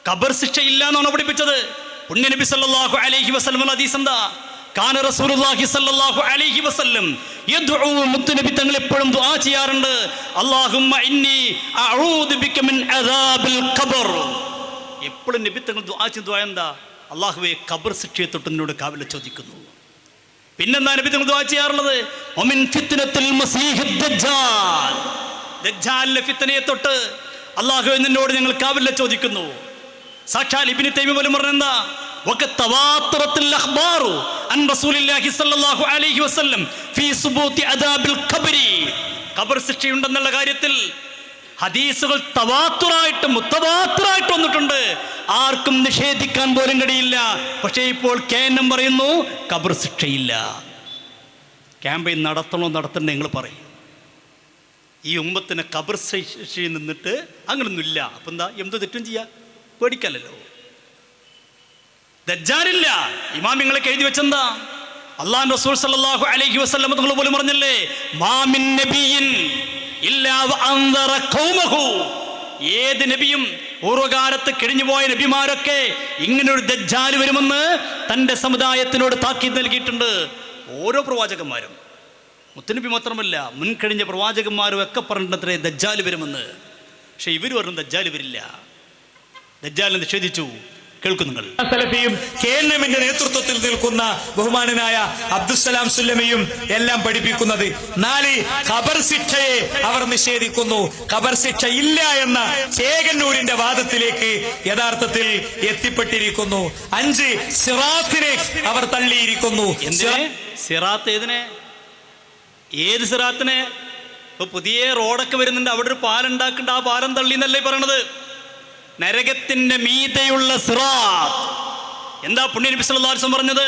കബർ ശിക്ഷ ഇല്ല എന്നാണ് പഠിപ്പിച്ചത്? പുണ്യനബി സല്ലാഹു അലൈഹി വസല്ലം ഹദീസ് എന്താ? കാന റസൂലുള്ളാഹി സല്ലല്ലാഹു അലൈഹി വസല്ലം യദ്ഉ മുത്തുനബി തങ്ങൾ എപ്പോഴും ദുആ ചെയ്യാറുണ്ട്. അല്ലാഹുമ്മ ഇന്നി അഊദു ബിക മിൻ അദാബിൽ ഖബർ. എപ്പോഴും നബി തങ്ങൾ ദുആ ചെയ്ത ദുആ എന്താ? അല്ലാഹുവേ ഖബർ ശിക്ഷയെ തൊട്ട് നിന്നോട് കാവല ചോദിക്കുന്നു. പിന്നെന്താ നബി തങ്ങൾ ദുആ ചെയ്യാറുള്ളത്? ഒമിൻ ഫിത്നത്തുൽ മസീഹിദ് ദജ്ജാൽ. ദജ്ജാലിലെ ഫിത്തനയെ തൊട്ട് അള്ളാഹു നിന്നോട് ഞങ്ങൾ കാവില്ല ചോദിക്കുന്നു. സാക്ഷാൽ ഇബിന് തൈമി പോലും പറഞ്ഞെന്താ ശിക്ഷയുണ്ടെന്നുള്ള കാര്യത്തിൽ ഹദീസുകൾ തവാത്തുറായിട്ട് മുത്തവാത്തുറായിട്ട് വന്നിട്ടുണ്ട്. ആർക്കും നിഷേധിക്കാൻ പോലും കഴിയില്ല. പക്ഷേ ഇപ്പോൾ കെ പറയുന്നു കബർ ശിക്ഷയില്ല. ക്യാമ്പയിൻ നടത്തണോ നടത്തണ്ടേ നിങ്ങൾ പറയും. ഈ ഉമ്മത്തിനെ കബർ ശിക്ഷയിൽ നിന്നിട്ട് അങ്ങനൊന്നുമില്ല. അപ്പം എന്താ? എന്ത് തെറ്റും ചെയ്യാം? പേടിക്കല്ലോ ദജ്ജാലില്ല. ഇമാമിങ്ങളൊക്കെ എഴുതി വെച്ചെന്താ? അള്ളാഹ് റസൂൽ സല്ലല്ലാഹു അലൈഹി വസല്ലം നിങ്ങൾ പോലും പറഞ്ഞല്ലേ? മാമിൻ നബിയിൻ ഇല്ലാ വഅൻദറ ഖൗമഹു. ഏത് നബിയും പൂർവകാലത്ത് കിഴിഞ്ഞുപോയ നബിമാരൊക്കെ ഇങ്ങനൊരു ദജ്ജാൽ വരുമെന്ന് തന്റെ സമുദായത്തിനോട് താക്കീത് നൽകിയിട്ടുണ്ട്. ഓരോ പ്രവാചകന്മാരും. മുത്തനബി മാത്രമല്ല മുൻകഴിഞ്ഞ പ്രവാചകന്മാരും ഒക്കെ പറഞ്ഞിട്ടത്രേ ദജ്ജാൽ വരുമെന്ന്. പക്ഷെ ഇവർ പറഞ്ഞു ദജ്ജാൽ വരില്ല ദജ്ജാലിനെ നിഷേധിച്ചു. കേൾക്കും നിങ്ങൾ. സലഫിയും കെ നേതൃത്വത്തിൽ നിൽക്കുന്ന ബഹുമാനനായ അബ്ദുസലാം സുല്ലമയും എല്ലാം പഠിപ്പിക്കുന്നത് നാല് ഖബർ ശിക്ഷയെ അവർ നിഷേധിക്കുന്നു. ഖബർ ശിക്ഷ ഇല്ല എന്ന ചേകന്നൂരിന്റെ വാദത്തിലേക്ക് യഥാർത്ഥത്തിൽ എത്തിപ്പെട്ടിരിക്കുന്നു. അഞ്ച് സിറാത്തിനെ അവർ തള്ളിയിരിക്കുന്നു. സിറാത്ത് ഏതിനെ? ഏത് സിറാത്തിനെ? ഇപ്പൊ പുതിയ റോഡൊക്കെ വരുന്നുണ്ട് അവിടെ ഒരു പാലം ഉണ്ടാക്കുന്നുണ്ട് ആ പാലം തള്ളി എന്നല്ലേ പറയണത്? നരകത്തിന്റെ മീതയുള്ള സിറാത്ത്. എന്താ പുണ്യ നബി അലൈഹി വസല്ലം പറഞ്ഞത്?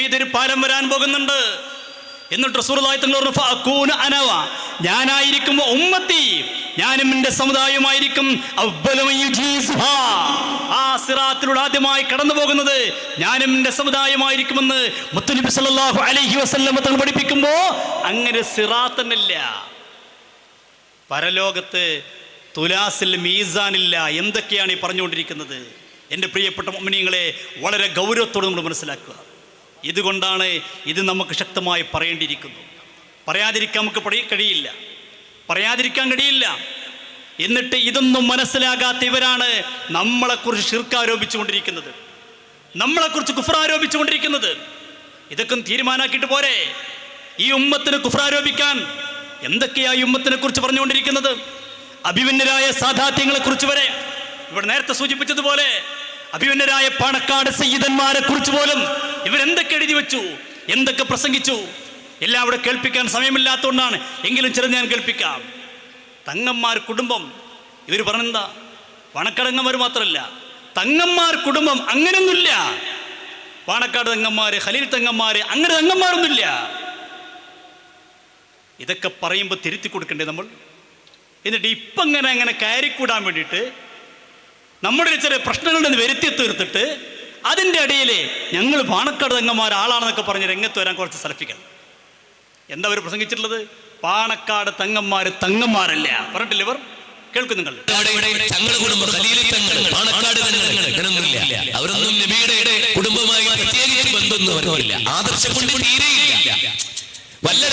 മീതെ ഒരു പാലം വരാൻ പോകുന്നുണ്ട്. എന്നിട്ട് റസൂലുള്ളാഹി തങ്ങൾ പറഞ്ഞു അനവ. ഞാനായിരിക്കും ഉമ്മത്തി. ഞാനും എന്റെ സമുദായമായിരിക്കും. ആ സിറാത്തിലൂടെ ആദ്യമായി കടന്നു പോകുന്നത് ഞാനും എന്റെ സമുദായമായിരിക്കുമെന്ന് മുത്തുനബി സല്ലല്ലാഹു അലൈഹി വസല്ലം തങ്ങൾ പഠിപ്പിക്കുമ്പോൾ അങ്ങനെ സിറാത്തന്നില്ല പരലോകത്ത് തുലാസിൽ മീസാനില്ല. എന്തൊക്കെയാണ് ഈ പറഞ്ഞുകൊണ്ടിരിക്കുന്നത്? എന്റെ പ്രിയപ്പെട്ട മമ്മിനിയങ്ങളെ വളരെ ഗൗരവത്തോടെ നമ്മൾ മനസ്സിലാക്കുക. ഇതുകൊണ്ടാണ് ഇത് നമുക്ക് ശക്തമായി പറയേണ്ടിയിരിക്കുന്നു. പറയാതിരിക്കാൻ നമുക്ക് പടി- കഴിയില്ല. പറയാതിരിക്കാൻ കഴിയില്ല. എന്നിട്ട് ഇതൊന്നും മനസ്സിലാകാത്ത ഇവരാണ് നമ്മളെക്കുറിച്ച് ഷിർക്ക് ആരോപിച്ചുകൊണ്ടിരിക്കുന്നത് നമ്മളെക്കുറിച്ച് കുഫർ ആരോപിച്ചുകൊണ്ടിരിക്കുന്നത് ഇതൊക്കെ തീരുമാനാക്കിയിട്ട് പോരെ. ഈ ഉമ്മത്തിന് കുഫർ ആരോപിക്കാൻ എന്തൊക്കെയാ ഈ ഉമ്മത്തിനെ കുറിച്ച് പറഞ്ഞുകൊണ്ടിരിക്കുന്നത്? അഭിമന്യരായ സാധാത്യങ്ങളെ കുറിച്ച് വരെ. ഇവിടെ നേരത്തെ സൂചിപ്പിച്ചതുപോലെ അഭിമന്യരായ പാണക്കാട് സയ്യിദന്മാരെ കുറിച്ച് പോലും ഇവരെന്തൊക്കെ എഴുതി വെച്ചു? എന്തൊക്കെ പ്രസംഗിച്ചു? എല്ലാം അവിടെ കേൾപ്പിക്കാൻ സമയമില്ലാത്തതുകൊണ്ടാണ് എങ്കിലും ചെറു ഞാൻ കേൾപ്പിക്കാം. തങ്ങന്മാർ കുടുംബം ഇവർ പറഞ്ഞെന്താ? പണക്കടങ്ങന്മാർ മാത്രമല്ല തങ്ങന്മാർ കുടുംബം അങ്ങനെയൊന്നുമില്ല. പാണക്കാട് തങ്ങന്മാര് ഹലീൽ തങ്ങന്മാര് അങ്ങനെ തങ്ങന്മാരൊന്നുമില്ല. ഇതൊക്കെ പറയുമ്പോൾ തിരുത്തി കൊടുക്കണ്ടേ നമ്മൾ? എന്നിട്ട് ഇപ്പം അങ്ങനെ അങ്ങനെ കയറിക്കൂടാൻ വേണ്ടിയിട്ട് നമ്മുടെ ഒരു ചെറിയ പ്രശ്നങ്ങളുണ്ടെന്ന് വരുത്തി തീർത്തിട്ട് അതിന്റെ ഇടയിൽ ഞങ്ങൾ പാണക്കാട് തങ്ങന്മാർ ആളാണെന്നൊക്കെ പറഞ്ഞ് രംഗത്ത് വരാൻ കുറച്ച് സലഫിക്കണം എന്താ അവർ പ്രസംഗിച്ചിട്ടുള്ളത്? പാണക്കാട് തങ്ങന്മാർ തങ്ങന്മാരല്ല? പറഞ്ഞിട്ടില്ല ഇവർ? കേൾക്കും നിങ്ങൾ അവരൊന്നും നബിയുടെ കുടുംബമായി പ്രത്യേകിച്ച് ബന്ധമൊന്നും അവരില്ല ആദർശം കൊണ്ട് തീരെയില്ല വല്ല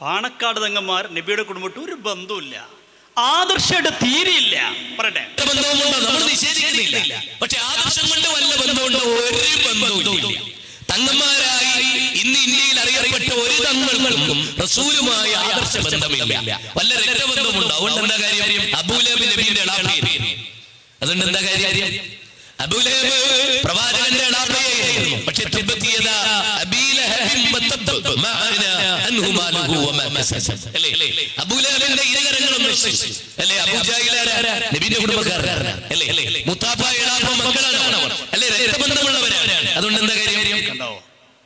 പാണക്കാട് തങ്ങന്മാർ നബിയുടെ കുടുംബത്തിൽ ഒരു ബന്ധവുമില്ല. ആദർശയുടെ തീരെയില്ല. പറയട്ടെ. ബന്ധവുമുണ്ടോ? നമ്മൾ നിഷേധിക്കുന്നില്ല. പക്ഷെ ആദർശം കൊണ്ട് വല്ല ബന്ധമുണ്ടോ ഒരു ബന്ധവും തങ്ങന്മാരായി ഇന്ന് ഇന്ത്യയിൽ അറിയപ്പെട്ട ഒരു തങ്ങൾക്കും റസൂലുമായി ആദർശ ബന്ധമില്ല. വല്ല രക്തബന്ധമുണ്ടോ? അതുകൊണ്ട് എന്താ കാര്യം? അബൂലബ് നബിയുടെ അതുകൊണ്ട് എന്താ കാര്യം? അബൂലഹബ് പ്രവാചകന്റെ എളാപ്പയായിരുന്നു പക്ഷെ തബ്ബത്തിയത അബീലഹബിൻ വതബ്ബ മാ അഗ്നാ അൻഹു മാലുഹു വമാ കസബ അല്ലേ? ഇരുകരങ്ങളും അല്ലേ അബൂജാഹിലാരാ നബിന്റെ കുടുംബക്കാരനാണ്. അല്ലേ? മുത്താപ്പ എളാപ്പ മക്കളാണ് അവർ അല്ലേ രക്തബന്ധമുള്ളവരാണ്. അതുകൊണ്ട് എന്താ കാര്യം? കണ്ടോ?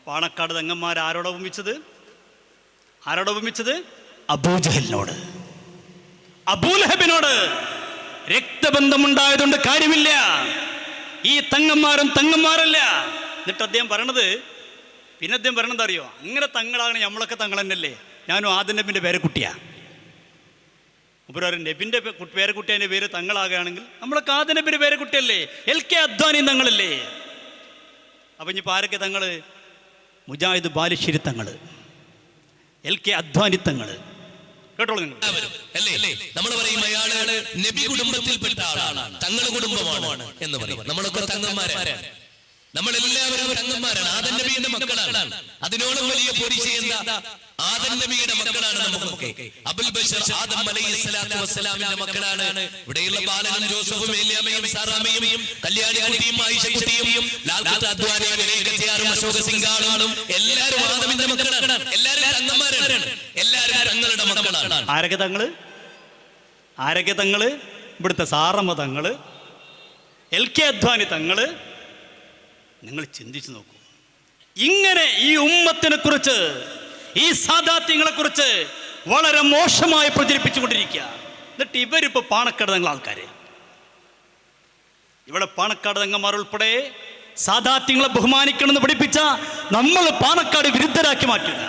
പാണക്കാട് തങ്ങന്മാർ ആരോട് ഉപമിച്ചത് ആരോട് ഉപമിച്ചത് അബൂജഹലിനോട്. അബൂലഹബിനോട്. രക്തബന്ധമുണ്ടായതുകൊണ്ട് കാര്യമില്ല. ഈ തങ്ങന്മാരും തങ്ങന്മാരല്ല. എന്നിട്ട് അദ്ദേഹം പറയണത് പിന്നെ അദ്ദേഹം പറയണത് അറിയോ? അങ്ങനെ തങ്ങളാണ് നമ്മളൊക്കെ തങ്ങൾ തന്നെയല്ലേ ഞാനും ആദ്യം നബിന്റെ പേരെ കുട്ടിയാ ഒരു നബിന്റെ പേരെ കുട്ടിയതിന്റെ പേര് തങ്ങളാകുകയാണെങ്കിൽ നമ്മളെ ആദ്യ നബിന്റെ പേരക്കുട്ടിയല്ലേ? എൽ കെ അദ്വാനി തങ്ങളല്ലേ? അപ്പം ഇനിയിപ്പോൾ ആരൊക്കെ തങ്ങൾ മുജാഹിദ് ബാലുശ്ശേരി തങ്ങൾ എൽ കെ അദ്വാനി തങ്ങൾ കേട്ടോളൂ നിങ്ങൾ. അല്ലേ? നമ്മൾ പറയും അയാളാണ് നബി കുടുംബത്തിൽപ്പെട്ട ആളാണ്. തങ്ങൾ കുടുംബമാണ് എന്ന് പറയും. നമ്മളൊക്കെ തങ്ങന്മാരാണ് നമ്മൾ എല്ലാവരും തങ്ങന്മാരാണ്. ആദൻ നബിയുടെ മക്കളാണ്. അതിനോളം വലിയ എന്താ ആദൻ നബിയുടെ മക്കളാണ് നമുക്കൊക്കെ. അബുൽ ബഷർ ആദം അലൈഹി സ്വലാത്തു വസ്സലാമിന്റെ മക്കളാണ്. ഇവിടെയുള്ള ബാലനും ജോസഫും ഏലിയാമയും സാറാമയും കല്യാണി കുട്ടിയും ആയിഷ കുട്ടിയും ലാൽകുത്ത് അദ്വാനിയും വിവേകത്യാറും അശോക സിംഗാളും എല്ലാവരും ആദമിന്റെ മക്കളാണ്. എല്ലാവരും തങ്ങന്മാരാണ്. എല്ലാവരും തങ്ങളുടെ മക്കളാണ്. ആരൊക്കെ തങ്ങൾ? ആരൊക്കെ തങ്ങൾ? ഇവിടുത്തെ സാറമ്മ തങ്ങൾ എൽ കെ അദ്വാനി തങ്ങൾ നിങ്ങൾ ചിന്തിച്ചു നോക്കൂ. ഇങ്ങനെ ഈ ഉമ്മത്തിനെ കുറിച്ച് ഈ സാധാത്യങ്ങളെ കുറിച്ച് വളരെ മോശമായി പ്രചരിപ്പിച്ചുകൊണ്ടിരിക്കുക എന്നിട്ട് ഇവരിപ്പോ പാണക്കാട് തങ്ങൾ ആൾക്കാരെ. ഇവിടെ പാണക്കാട് തങ്ങന്മാർ ഉൾപ്പെടെ സാധാത്യങ്ങളെ ബഹുമാനിക്കണമെന്ന് പഠിപ്പിച്ച നമ്മൾ പാണക്കാട് വിരുദ്ധരാക്കി മാറ്റുക.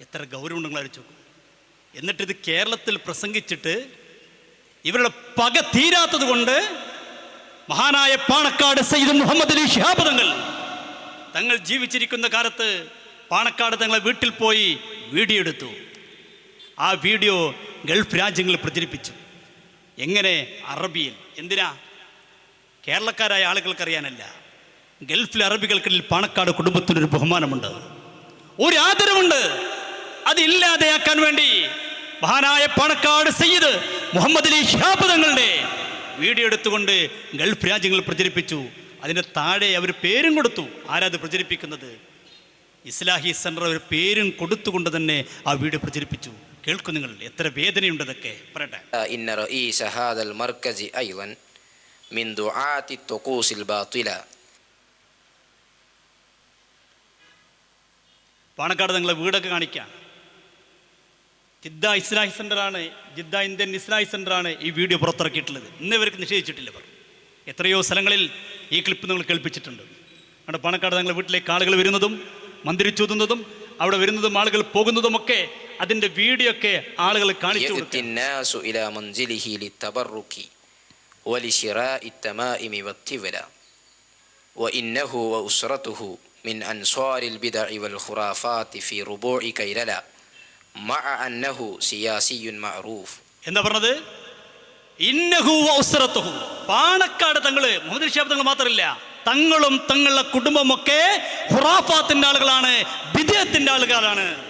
എത്ര ഗൗരവം നിങ്ങൾ അരിച്ചു എന്നിട്ട് ഇത് കേരളത്തിൽ പ്രസംഗിച്ചിട്ട് ഇവരുടെ പക തീരാത്തത് കൊണ്ട് മഹാനായ പാണക്കാട് സയ്യിദ് മുഹമ്മദ് അലി ഷിഹാബ് തങ്ങൾ. തങ്ങൾ ജീവിച്ചിരിക്കുന്ന കാലത്ത് പാണക്കാട് തങ്ങളെ വീട്ടിൽ പോയി വീഡിയോ എടുത്തു. ആ വീഡിയോ ഗൾഫ് രാജ്യങ്ങളിൽ പ്രചരിപ്പിച്ചു. എങ്ങനെ? അറബിയിൽ. എന്തിനാ? കേരളക്കാരായ ആളുകൾക്കറിയാനല്ല. ഗൾഫിലെ അറബികൾക്കിടയിൽ പാണക്കാട് കുടുംബത്തിനൊരു ബഹുമാനമുണ്ട്. ഒരു ആദരവുണ്ട് അതില്ലാതെയാക്കാൻ വേണ്ടി മഹാനായ പാണക്കാട് സയ്യിദ് മുഹമ്മദ് അലി ഷിഹാബ് തങ്ങളുടെ വീഡിയോ എടുത്തുകൊണ്ട് ഗൾഫ് രാജ്യങ്ങളിൽ പ്രചരിപ്പിച്ചു അതിന് താഴെ അവർ പേരും കൊടുത്തു ആരാത് പ്രചരിപ്പിക്കുന്നത് ഇസ്ലാഹി സെൻറ്റർ ഒരു പേരും കൊടുത്തുകൊണ്ട് തന്നെ ആ വീഡിയോ പ്രചരിപ്പിച്ചു കേൾക്കൂ നിങ്ങൾ എത്ര വേദനയുണ്ട് അതൊക്കെ പറയട്ടെ إن رئيس هذا المركز أيضا من دعاة الطقوس الباطلة പാണക്കാട് നിങ്ങളെ വീടൊക്കെ കാണിക്കാം ജിദ്ദ ഇസ്ലാഹി സെന്ററാണ് ജിദ്ദ ഇന്ത്യൻ ഇസ്ലാഹി സെന്ററാണ് ഈ വീഡിയോ പുറത്തിറക്കിയിട്ടുള്ളത്. ഇന്ന് ഇവർക്ക് നിഷേധിച്ചിട്ടില്ല ഇവർ. എത്രയോ സ്ഥലങ്ങളിൽ ഈ ക്ലിപ്പ് നിങ്ങൾ കേൾപ്പിച്ചിട്ടുണ്ട്. അവിടെ പണക്കാട് തങ്ങളുടെ വീട്ടിലേക്ക് ആളുകൾ വരുന്നതും മന്ദിരിച്ചൂതുന്നതും അവിടെ വരുന്നതും ആളുകൾ പോകുന്നതും ഒക്കെ അതിന്റെ വീഡിയോ ഒക്കെ ആളുകൾ കാണിച്ചു കൊടുക്കും അന്നഹു സിയാസിയുൻ മഅറൂഫ്. എന്താ പറഞ്ഞത്? ഇന്നഹു ഔസറത്തുഹു പാണക്കാട് തങ്ങൾ മുഹമ്മദ് ഷാബ് തങ്ങൾ മാത്രമല്ല തങ്ങളും തങ്ങളുടെ കുടുംബമൊക്കെ ഹുറാഫാത്തിന്റെ ആളുകളാണ് വിജയത്തിന്റെ ആളുകളാണ്.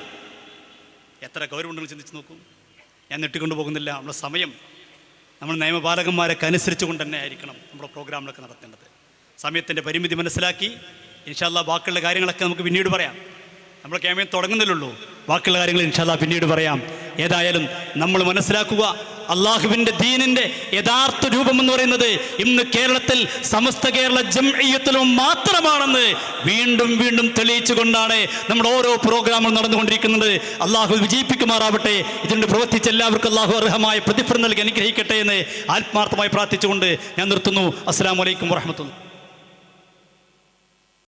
എത്ര ഗൗരവമുണ്ടെന്ന് ചിന്തിച്ചു നോക്കൂ. ഞാൻ നെട്ടിക്കൊണ്ടു പോകുന്നില്ല. നമ്മുടെ സമയം നമ്മൾ നിയമപാലകന്മാരൊക്കെ അനുസരിച്ച് കൊണ്ട് തന്നെ ആയിരിക്കണം നമ്മുടെ പ്രോഗ്രാമിലൊക്കെ നടത്തേണ്ടത്. സമയത്തിന്റെ പരിമിതി മനസ്സിലാക്കി ഇൻഷാല്ല ബാക്കിയുള്ള കാര്യങ്ങളൊക്കെ നമുക്ക് പിന്നീട് പറയാം. നമ്മൾ ക്യാമ്പയിൻ തുടങ്ങുന്നില്ലുള്ളൂ ബാക്കിയുള്ള കാര്യങ്ങൾ ഇൻഷാല്ല പിന്നീട് പറയാം. ഏതായാലും നമ്മൾ മനസ്സിലാക്കുക അള്ളാഹുവിന്റെ ദീനിന്റെ യഥാർത്ഥ രൂപം എന്ന് പറയുന്നത് ഇന്ന് കേരളത്തിൽ സമസ്ത കേരള ജംഇയ്യത്തിലും മാത്രമാണെന്ന് വീണ്ടും വീണ്ടും തെളിയിച്ചു കൊണ്ടാണ് നമ്മുടെ ഓരോ പ്രോഗ്രാമും നടന്നുകൊണ്ടിരിക്കുന്നത്. അള്ളാഹു വിജയിപ്പിക്കുമാറാവട്ടെ. ഇതിന്റെ പ്രവർത്തിച്ച എല്ലാവർക്കും അള്ളാഹു അർഹമായ പ്രതിഫലം നൽകി അനുഗ്രഹിക്കട്ടെ എന്ന് ആത്മാർത്ഥമായി പ്രാർത്ഥിച്ചുകൊണ്ട് ഞാൻ നിർത്തുന്നു. അസ്സാം വലൈക്കും വാഹമത്തുള്ള